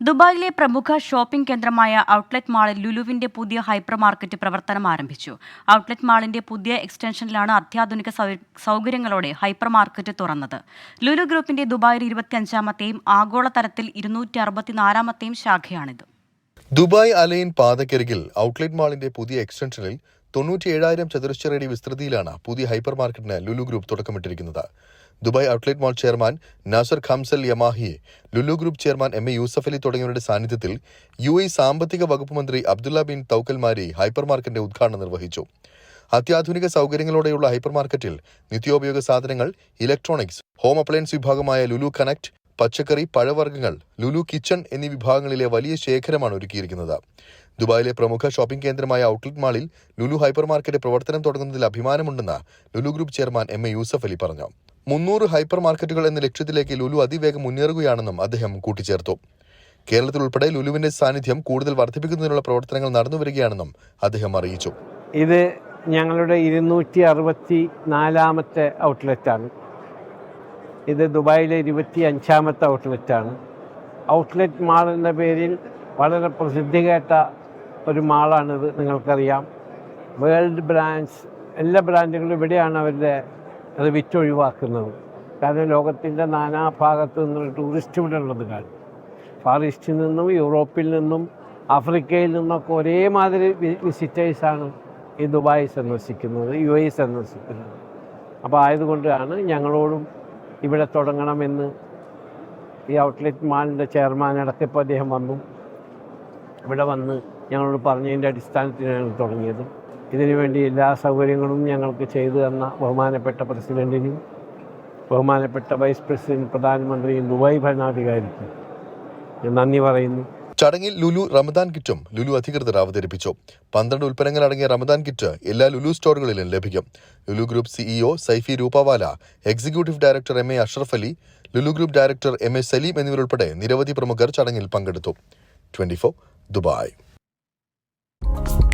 ദുബായിലെ പ്രമുഖ ഷോപ്പിംഗ് കേന്ദ്രമായ ഔട്ട്ലെറ്റ് മാളിൽ ലുലുവിന്റെ പുതിയ ഹൈപ്പർ മാർക്കറ്റ് പ്രവർത്തനം ആരംഭിച്ചു. ഔട്ട്ലെറ്റ് മാളിന്റെ പുതിയ എക്സ്റ്റൻഷനിലാണ് അത്യാധുനിക സൗകര്യങ്ങളോടെ ഹൈപ്പർ മാർക്കറ്റ് തുറന്നത്. ലുലു ഗ്രൂപ്പിന്റെ ദുബായിൽ ഇരുപത്തിയഞ്ചാമത്തെയും ആഗോളതലത്തിൽ ഇരുന്നൂറ്റി അറുപത്തിനാലാമത്തെയും ശാഖയാണിത്. ദുബായ് അലൈൻ പാതക്കരികിൽ ഔട്ട്ലെറ്റ് മാളിന്റെ പുതിയ എക്സ്റ്റൻഷനിൽ തൊണ്ണൂറ്റി ഏഴായിരം ചതുരശ്രയടി വിസ്തൃതിയിലാണ് പുതിയ ഹൈപ്പർ മാർക്കറ്റിന് Lulu group തുടക്കമിട്ടിരിക്കുന്നത്. Dubai outlet mall chairman Nasser ഖംസൽ യമാഹിയെ Lulu group chairman M A Yusuff Ali തുടങ്ങിയവരുടെ സാന്നിധ്യത്തിൽ യു എ സാമ്പത്തിക വകുപ്പ് മന്ത്രി അബ്ദുല്ല ബിൻ തൗക്കൽമാരി ഹൈപ്പർ മാർക്കറ്റിന്റെ ഉദ്ഘാടനം നിർവഹിച്ചു. അത്യാധുനിക സൗകര്യങ്ങളോടെയുള്ള ഹൈപ്പർ മാർക്കറ്റിൽ നിത്യോപയോഗ സാധനങ്ങൾ ഇലക്ട്രോണിക്സ് ഹോം അപ്ലയൻസ് വിഭാഗമായ ലുലു കണക്ട് പച്ചക്കറി പഴവർഗങ്ങൾ ലുലു കിച്ചൺ എന്നീ വിഭാഗങ്ങളിലെ വലിയ ശേഖരമാണ് ഒരുക്കിയിരിക്കുന്നത്. ദുബായിലെ പ്രമുഖ ഷോപ്പിംഗ് കേന്ദ്രമായ ഔട്ട്ലെറ്റ് മാളിൽ ലുലു ഹൈപ്പർ മാർക്കറ്റ് പ്രവർത്തനം തുടങ്ങുന്നതിൽ അഭിമാനമുണ്ടെന്ന് Lulu group chairman M A Yusuff Ali പറഞ്ഞു. മുന്നൂറ് ഹൈപ്പർ മാർക്കറ്റുകൾ എന്ന ലക്ഷ്യത്തിലേക്ക് ലുലു അതിവേഗം മുന്നേറുകയാണെന്നും അദ്ദേഹം കൂട്ടിച്ചേർത്തു. കേരളത്തിൽ ഉൾപ്പെടെ ലുലുവിന്റെ സാന്നിധ്യം കൂടുതൽ വർദ്ധിപ്പിക്കുന്നതിനുള്ള പ്രവർത്തനങ്ങൾ നടന്നുവരികയാണെന്നും അദ്ദേഹം അറിയിച്ചു. ഇത് ഞങ്ങളുടെ ഇരുന്നൂറ്റി അറുപത്തി നാലാമത്തെ ഔട്ട്ലെറ്റാണ്. ഇത് ദുബായിലെ ഇരുപത്തി അഞ്ചാമത്തെ ഔട്ട്ലെറ്റാണ്. ഔട്ട്ലെറ്റ് മാൾ എന്ന പേരിൽ വളരെ പ്രസിദ്ധി കേട്ട ഒരു മാളാണിത് നിങ്ങൾക്കറിയാം. വേൾഡ് ബ്രാൻഡ്സ് എല്ലാ ബ്രാൻഡുകളും ഇവിടെയാണ് അവരുടെ അത് വിറ്റൊഴിവാക്കുന്നത് കാരണം ലോകത്തിന്റെ നാനാഭാഗത്തു നിന്നുള്ള ടൂറിസ്റ്റ് ഇവിടെ ഉള്ളത് കാണും ഫാർ ഈസ്റ്റിൽ നിന്നും യൂറോപ്പിൽ നിന്നും ആഫ്രിക്കയിൽ നിന്നൊക്കെ ഒരേമാതിരി വിസിറ്റേഴ്സാണ് ഈ ദുബായ് സന്ദർശിക്കുന്നത് യു എ സന്ദർശിക്കുന്നത്. അപ്പോൾ ആയതുകൊണ്ടാണ് ഞങ്ങളോടും ഇവിടെ തുടങ്ങണമെന്ന് ഈ ഔട്ട്ലെറ്റ് മാളിന്റെ ചെയർമാൻ ഇടയ്ക്കിപ്പോൾ അദ്ദേഹം വന്നു. ഇവിടെ വന്ന് ഞങ്ങളോട് പറഞ്ഞതിന്റെ അടിസ്ഥാനത്തിലാണ് തുടങ്ങിയത്. ഇതിനുവേണ്ടി എല്ലാ സൗകര്യങ്ങളും ഞങ്ങൾക്ക് ചെയ്തു തന്ന ബഹുമാനപ്പെട്ട പ്രസിഡന്റിനും ബഹുമാനപ്പെട്ട വൈസ് പ്രസിഡന്റ് പ്രധാനമന്ത്രിയും ദുബായ് ഭരണാധികാരിക്കും നന്ദി പറയുന്നു. ചടങ്ങിൽ ലുലു റമദാൻ കിറ്റും ലുലു അധികൃതർ അവതരിപ്പിച്ചു. പന്ത്രണ്ട് ഉൽപ്പന്നങ്ങൾ അടങ്ങിയ റമദാൻ കിറ്റ് എല്ലാ ലുലു സ്റ്റോറുകളിലും ലഭിക്കും. Lulu group CEO Saifee Rupawala executive director M A Ashraf Ali Lulu group director M A Saleem എന്നിവരുൾപ്പെടെ നിരവധി പ്രമുഖർ ചടങ്ങിൽ പങ്കെടുത്തു. Twenty Dubai. you